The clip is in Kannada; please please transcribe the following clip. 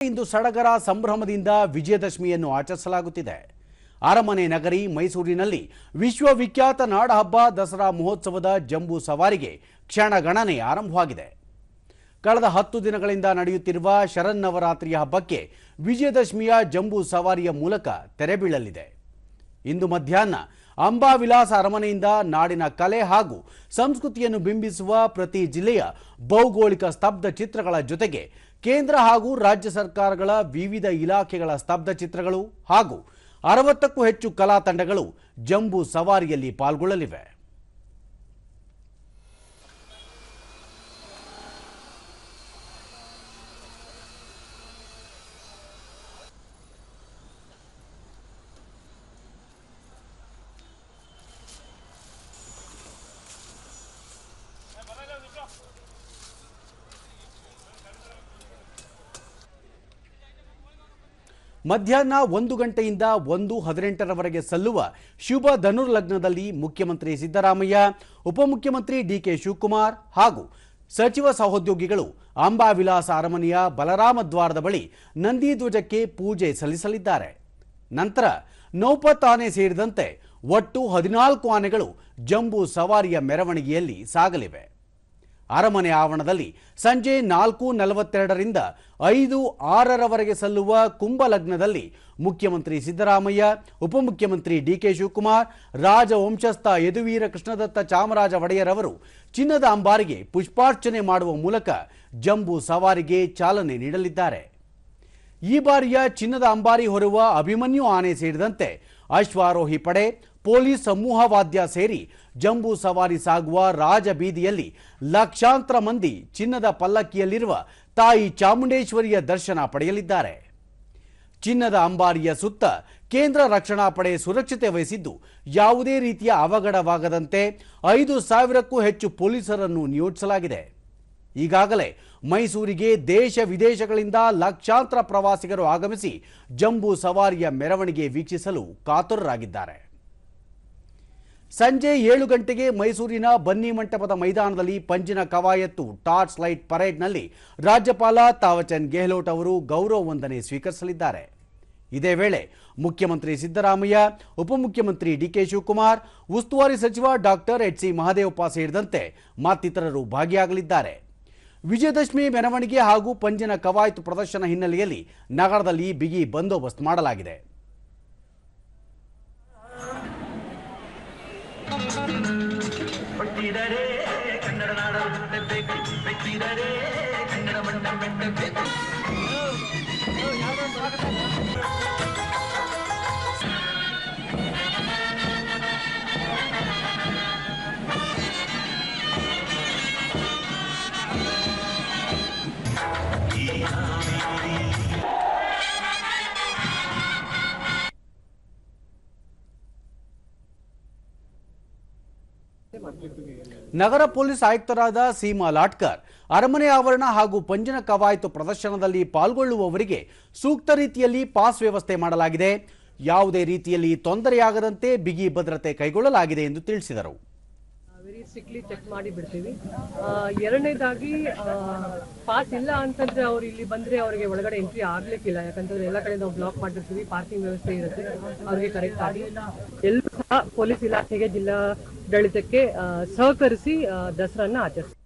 ಇಂದು ಸಡಗರ ಸಂಭ್ರಮದಿಂದ ವಿಜಯದಶಮಿಯನ್ನು ಆಚರಿಸಲಾಗುತ್ತಿದೆ. ಅರಮನೆ ನಗರಿ ಮೈಸೂರಿನಲ್ಲಿ ವಿಶ್ವವಿಖ್ಯಾತ ನಾಡಹಬ್ಬ ದಸರಾ ಮಹೋತ್ಸವದ ಜಂಬೂ ಸವಾರಿಗೆ ಕ್ಷಣಗಣನೆ ಆರಂಭವಾಗಿದೆ. ಕಳೆದ ಹತ್ತು ದಿನಗಳಿಂದ ನಡೆಯುತ್ತಿರುವ ಶರನ್ನವರಾತ್ರಿಯ ಹಬ್ಬಕ್ಕೆ ವಿಜಯದಶಮಿಯ ಜಂಬೂ ಸವಾರಿಯ ಮೂಲಕ ತೆರೆಬೀಳಲಿದೆ ಇಂದು ಮಧ್ಯಾಹ್ನ ಅಂಬಾವಿಲಾಸ ಅರಮನೆಯಿಂದ ನಾಡಿನ ಕಲೆ ಹಾಗೂ ಸಂಸ್ಕೃತಿಯನ್ನು ಬಿಂಬಿಸುವ ಪ್ರತಿ ಜಿಲ್ಲೆಯ ಭೌಗೋಳಿಕ ಸ್ತಬ್ಧ ಚಿತ್ರಗಳ ಜೊತೆಗೆ ಕೇಂದ್ರ ಹಾಗೂ ರಾಜ್ಯ ಸರ್ಕಾರಗಳ ವಿವಿಧ ಇಲಾಖೆಗಳ ಸ್ತಬ್ಧ ಚಿತ್ರಗಳು ಹಾಗೂ ಅರವತ್ತಕ್ಕೂ ಹೆಚ್ಚು ಕಲಾ ತಂಡಗಳು ಜಂಬೂ ಸವಾರಿಯಲ್ಲಿ ಪಾಲ್ಗೊಳ್ಳಲಿವೆ. ಮಧ್ಯಾಹ್ನ ಒಂದು ಗಂಟೆಯಿಂದ ಒಂದು ಹದಿನೆಂಟರವರೆಗೆ ಸಲ್ಲುವ ಶುಭ ಧನುರ್ಲಗ್ನದಲ್ಲಿ ಮುಖ್ಯಮಂತ್ರಿ ಸಿದ್ದರಾಮಯ್ಯ, ಉಪಮುಖ್ಯಮಂತ್ರಿ ಡಿಕೆ ಶಿವಕುಮಾರ್ ಹಾಗೂ ಸಚಿವ ಸಹೋದ್ಯೋಗಿಗಳು ಅಂಬಾವಿಲಾಸ ಅರಮನೆಯ ಬಲರಾಮ ದ್ವಾರದ ಬಳಿ ನಂದಿ ಧ್ವಜಕ್ಕೆ ಪೂಜೆ ಸಲ್ಲಿಸಲಿದ್ದಾರೆ. ನಂತರ ನೌಪತ್ ಆನೆ ಸೇರಿದಂತೆ ಒಟ್ಟು ಹದಿನಾಲ್ಕು ಆನೆಗಳು ಜಂಬೂ ಸವಾರಿಯ ಮೆರವಣಿಗೆಯಲ್ಲಿ ಸಾಗಲಿವೆ. ಅರಮನೆ ಆವರಣದಲ್ಲಿ ಸಂಜೆ ನಾಲ್ಕು ನಲವತ್ತೆರಡರಿಂದ ಐದು ಆರರವರೆಗೆ ಸಲ್ಲುವ ಕುಂಭಲಗ್ನದಲ್ಲಿ ಮುಖ್ಯಮಂತ್ರಿ ಸಿದ್ದರಾಮಯ್ಯ, ಉಪಮುಖ್ಯಮಂತ್ರಿ ಡಿಕೆ ಶಿವಕುಮಾರ್, ರಾಜವಂಶಸ್ಥ ಯದುವೀರ ಕೃಷ್ಣದತ್ತ ಚಾಮರಾಜ ಒಡೆಯರ್ ಅವರು ಚಿನ್ನದ ಅಂಬಾರಿಗೆ ಪುಷ್ಪಾರ್ಚನೆ ಮಾಡುವ ಮೂಲಕ ಜಂಬೂ ಸವಾರಿಗೆ ಚಾಲನೆ ನೀಡಲಿದ್ದಾರೆ. ಈ ಬಾರಿಯ ಚಿನ್ನದ ಅಂಬಾರಿ ಹೊರುವ ಅಭಿಮನ್ಯು ಆನೆ ಸೇರಿದಂತೆ ಅಶ್ವಾರೋಹಿ ಪಡೆ, ಪೊಲೀಸ್ ಸಮೂಹವಾದ್ಯ ಸೇರಿ ಜಂಬೂ ಸವಾರಿ ಸಾಗುವ ರಾಜಬೀದಿಯಲ್ಲಿ ಲಕ್ಷಾಂತರ ಮಂದಿ ಚಿನ್ನದ ಪಲ್ಲಕ್ಕಿಯಲ್ಲಿರುವ ತಾಯಿ ಚಾಮುಂಡೇಶ್ವರಿಯ ದರ್ಶನ ಪಡೆಯಲಿದ್ದಾರೆ. ಚಿನ್ನದ ಅಂಬಾರಿಯ ಸುತ್ತ ಕೇಂದ್ರ ರಕ್ಷಣಾ ಪಡೆ ಸುರಕ್ಷತೆ ವಹಿಸಿದ್ದು ಯಾವುದೇ ರೀತಿಯ ಅವಘಡವಾಗದಂತೆ ಐದು ಸಾವಿರಕ್ಕೂ ಹೆಚ್ಚು ಪೊಲೀಸರನ್ನು ನಿಯೋಜಿಸಲಾಗಿದೆ. ಈಗಾಗಲೇ ಮೈಸೂರಿಗೆ ದೇಶ ವಿದೇಶಗಳಿಂದ ಲಕ್ಷಾಂತರ ಪ್ರವಾಸಿಗರು ಆಗಮಿಸಿ ಜಂಬೂ ಸವಾರಿಯ ಮೆರವಣಿಗೆ ವೀಕ್ಷಿಸಲು ಕಾತುರರಾಗಿದ್ದಾರೆ. ಸಂಜೆ ಏಳು ಗಂಟೆಗೆ ಮೈಸೂರಿನ ಬನ್ನಿ ಮಂಟಪದ ಮೈದಾನದಲ್ಲಿ ಪಂಜಿನ ಕವಾಯತ್ತು, ಟಾರ್ಚ್ ಲೈಟ್ ಪರೇಡ್ನಲ್ಲಿ ರಾಜ್ಯಪಾಲ ತಾವಚಂದ್ ಗೆಹ್ಲೋಟ್ ಅವರು ಗೌರವ ವಂದನೆ ಸ್ವೀಕರಿಸಲಿದ್ದಾರೆ. ಇದೇ ವೇಳೆ ಮುಖ್ಯಮಂತ್ರಿ ಸಿದ್ದರಾಮಯ್ಯ, ಉಪಮುಖ್ಯಮಂತ್ರಿ ಡಿಕೆ ಶಿವಕುಮಾರ್, ಉಸ್ತುವಾರಿ ಸಚಿವ ಡಾಕ್ಟರ್ ಎಚ್ ಸಿ ಮಹದೇವಪ್ಪ ಸೇರಿದಂತೆ ಮತ್ತಿತರರು ಭಾಗಿಯಾಗಲಿದ್ದಾರೆ. ವಿಜಯದಶಮಿ ಮೆರವಣಿಗೆ ಹಾಗೂ ಪಂಜಿನ ಕವಾಯತು ಪ್ರದರ್ಶನ ಹಿನ್ನೆಲೆಯಲ್ಲಿ ನಗರದಲ್ಲಿ ಬಿಗಿ ಬಂದೋಬಸ್ತ್ ಮಾಡಲಾಗಿದೆ. ಕನ್ನಡ ನಗರ ಪೊಲೀಸ್ ಆಯುಕ್ತರಾದ ಸೀಮಾ ಲಾಟ್ಕರ್ ಅರಮನೆ ಆವರಣ ಹಾಗೂ ಪಂಜಿನ ಕವಾಯತು ಪ್ರದರ್ಶನದಲ್ಲಿ ಪಾಲ್ಗೊಳ್ಳುವವರಿಗೆ ಸೂಕ್ತ ರೀತಿಯಲ್ಲಿ ಪಾಸ್ ವ್ಯವಸ್ಥೆ ಮಾಡಲಾಗಿದೆ. ಯಾವುದೇ ರೀತಿಯಲ್ಲಿ ತೊಂದರೆಯಾಗದಂತೆ ಬಿಗಿ ಭದ್ರತೆ ಕೈಗೊಳ್ಳಲಾಗಿದೆ ಎಂದು ತಿಳಿಸಿದರು. ವೆರಿ ಸ್ಟ್ರಿಕ್ಟ್ಲಿ ಚೆಕ್ ಮಾಡಿ ಬಿಡ್ತೀವಿ. ಎರಡನೇದಾಗಿ ಪಾಸ್ ಇಲ್ಲ ಅಂತಂದ್ರೆ ಅವ್ರು ಇಲ್ಲಿ ಬಂದ್ರೆ ಅವರಿಗೆ ಒಳಗಡೆ ಎಂಟ್ರಿ ಆಗ್ಲಿಕ್ಕಿಲ್ಲ. ಯಾಕಂತಂದ್ರೆ ಎಲ್ಲ ಕಡೆ ನಾವು ಬ್ಲಾಕ್ ಮಾಡಿರ್ತೀವಿ ಪಾರ್ಕಿಂಗ್ ವ್ಯವಸ್ಥೆ ಇರುತ್ತೆ, ಅವ್ರಿಗೆ ಕರೆಕ್ಟ್ ಆಗಿ. ಪೊಲೀಸ್ ಇಲಾಖೆಗೆ ಜಿಲ್ಲಾಡಳಿತಕ್ಕೆ ಆ, ಸಹಕರಿಸಿ ಆ, ದಸರಾನ ಆಚರಿಸ್ತೀವಿ